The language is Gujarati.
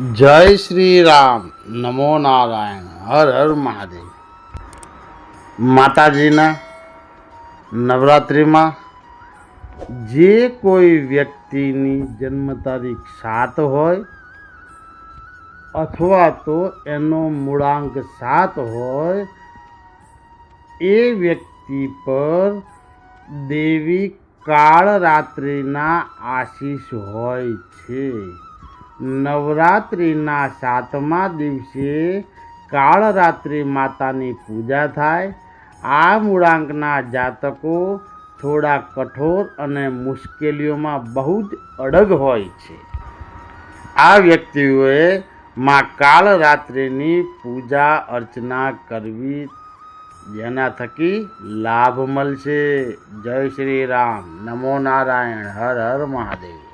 જય શ્રી રામ. નમો નારાયણ. હર હર મહાદેવ. માતાજીના નવરાત્રિમાં જે કોઈ વ્યક્તિની જન્મ તારીખ સાત હોય અથવા તો એનો મૂળાંક સાત હોય, એ વ્યક્તિ પર દેવી કાળ રાત્રિના આશીષ હોય છે. નવરાત્રિના સાતમા દિવસે કાળરાત્રિ માતાની પૂજા થાય. આ મૂળાંકના જાતકો થોડા કઠોર અને મુશ્કેલીઓમાં બહુ જ અડગ હોય છે. આ વ્યક્તિઓએ માં કાળરાત્રિની પૂજા અર્ચના કરવી, જેના થકી લાભ મળશે. જય શ્રી રામ. નમો નારાયણ. હર હર મહાદેવ.